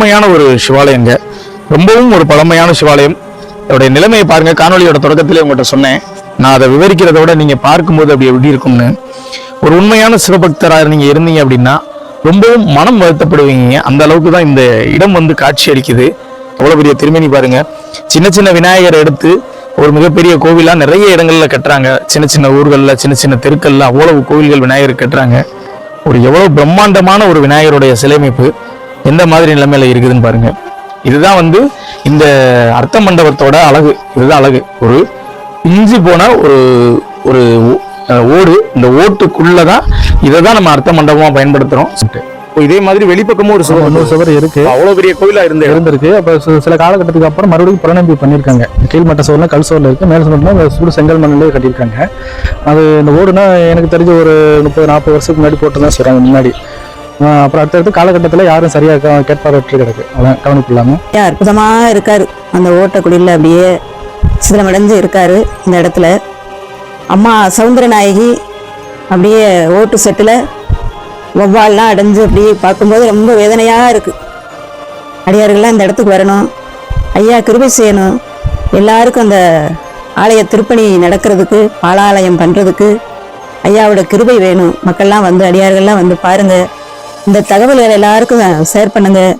பழமையான ஒரு சிவாலயங்க. ரொம்பவும் ஒரு பழமையான சிவாலயம். அதோடைய நிலைமையை பாருங்க காணொலியோட தொடக்கத்திலே உங்கள்கிட்ட சொன்னேன். நான் அதை விவரிக்கிறத விட நீங்க பார்க்கும்போது அப்படி எப்படி இருக்கும்னு. ஒரு உண்மையான சிவபக்தராக நீங்க இருந்தீங்க அப்படின்னா ரொம்பவும் மனம் வருத்தப்படுவீங்க. அந்த அளவுக்கு தான் இந்த இடம் வந்து காட்சி அளிக்குது. அவ்வளோ பெரிய திருமணி பாருங்க. சின்ன சின்ன விநாயகர் எடுத்து ஒரு மிகப்பெரிய கோவிலா நிறைய இடங்கள்ல கட்டுறாங்க. சின்ன சின்ன ஊர்களில் சின்ன சின்ன தெருக்கள்ல அவ்வளவு கோவில்கள் விநாயகர் கட்டுறாங்க. ஒரு எவ்வளவு பிரம்மாண்டமான ஒரு விநாயகருடைய சிலைமைப்பு எந்த மாதிரி நிலைமையில இருக்குதுன்னு பாருங்க. இதுதான் வந்து இந்த அர்த்த மண்டபத்தோட அழகு. இதுதான் அழகு. ஒரு பிஞ்சு போன ஒரு ஒரு ஓடு. இந்த ஓட்டுக்குள்ளதான் இதை தான் நம்ம அர்த்த மண்டபமா பயன்படுத்துறோம். இப்போ இதே மாதிரி வெளிப்பக்கமும் ஒரு சுவர் இன்னொரு சுவர் இருக்கு. அவ்வளவு பெரிய கோயிலா இருந்த. இருந்திருக்கு. அப்ப சில காலகட்டத்துக்கு அப்புறம் மறுபடியும் புறநம்பி பண்ணியிருக்காங்க. கீழ்மட்ட சுவர்ல கல் சுவர்ல இருக்கு. மேல் சுவர்ல சூடு செங்கல் மண்ணிலே கட்டியிருக்காங்க. அது இந்த ஓடுனா எனக்கு தெரிஞ்ச ஒரு முப்பது நாற்பது வருஷத்துக்கு முன்னாடி போட்டுதான் சொல்றாங்க முன்னாடி. அப்புறம் அடுத்தடுத்து காலகட்டத்தில் யாரும் சரியாக கேட்பாரற்று கிடக்கு. அதான் கவனிப்பு இல்லாமல் அற்புதமாக இருக்காரு. அந்த ஓட்டக்குடியில் அப்படியே சிதிலமடைஞ்சு இருக்காரு இந்த இடத்துல. அம்மா சவுந்தரநாயகி அப்படியே ஓட்டு செட்டில் வௌவால்லாம் அடைஞ்சு அப்படியே பார்க்கும்போது ரொம்ப வேதனையாக இருக்குது அடியார்கள்லாம் இந்த இடத்துக்கு வரணும். ஐயா கிருபை செய்யணும். எல்லாருக்கும் அந்த ஆலய திருப்பணி நடக்கிறதுக்கு பாலாலயம் பண்ணுறதுக்கு ஐயாவோட கிருபை வேணும். மக்கள்லாம் வந்து அடியார்கள்லாம் வந்து பாருங்கள் இந்த தகவல்கள் எல்லாருக்கும் ஷேர் பண்ணுங்கள்